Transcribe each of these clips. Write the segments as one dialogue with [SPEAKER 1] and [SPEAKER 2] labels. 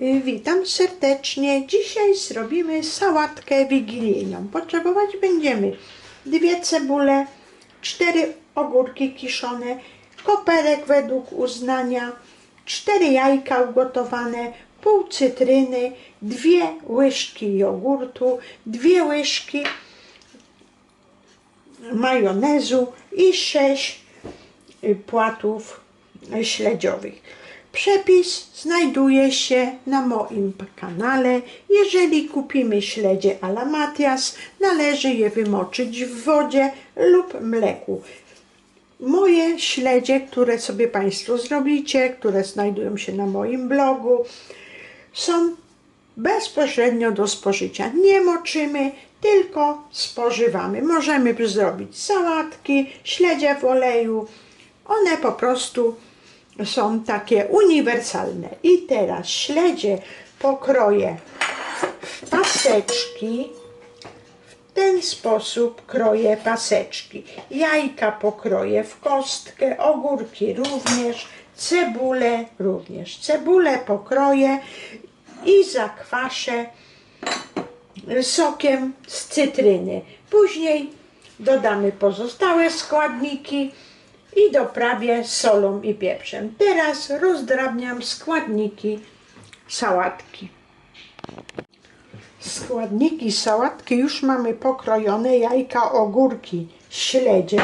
[SPEAKER 1] Witam serdecznie. Dzisiaj zrobimy sałatkę wigilijną. Potrzebować będziemy dwie cebule, cztery ogórki kiszone, koperek według uznania, cztery jajka ugotowane, pół cytryny, dwie łyżki jogurtu, dwie łyżki majonezu i sześć płatów śledziowych. Przepis znajduje się na moim kanale. Jeżeli kupimy śledzie ala Matias, należy je wymoczyć w wodzie lub mleku. Moje śledzie, które sobie Państwo zrobicie, które znajdują się na moim blogu, są bezpośrednio do spożycia. Nie moczymy, tylko spożywamy. Możemy zrobić sałatki, śledzie w oleju. One po prostu są takie uniwersalne. I teraz śledzie pokroję w paseczki. W ten sposób kroję paseczki. Jajka pokroję w kostkę, ogórki również, cebulę również. Cebulę pokroję i zakwaszę sokiem z cytryny. Później dodamy pozostałe składniki i doprawię solą i pieprzem. Teraz rozdrabniam składniki sałatki. Składniki sałatki już mamy pokrojone, jajka, ogórki, śledzie.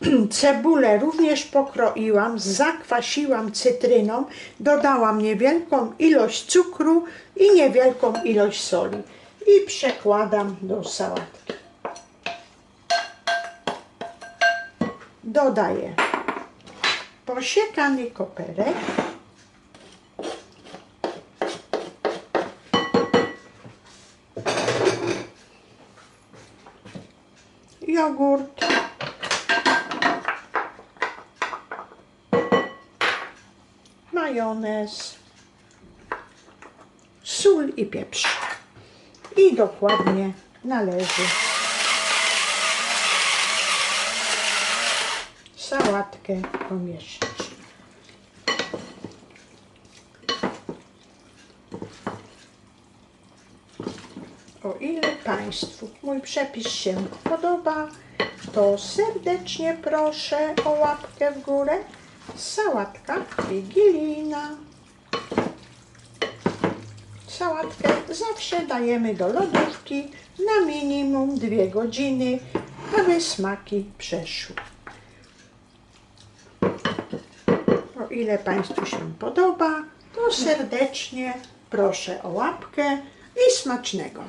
[SPEAKER 1] Cebulę również pokroiłam, zakwasiłam cytryną, dodałam niewielką ilość cukru i niewielką ilość soli i przekładam do sałatki. Dodaję posiekany koperek, jogurt, majonez, sól i pieprz. I dokładnie należy sałatkę pomieszać. O ile Państwu mój przepis się podoba, to serdecznie proszę o łapkę w górę. Sałatka wigilijna. Sałatkę zawsze dajemy do lodówki na minimum dwie godziny, aby smaki przeszły. O ile Państwu się podoba, to serdecznie proszę o łapkę i smacznego.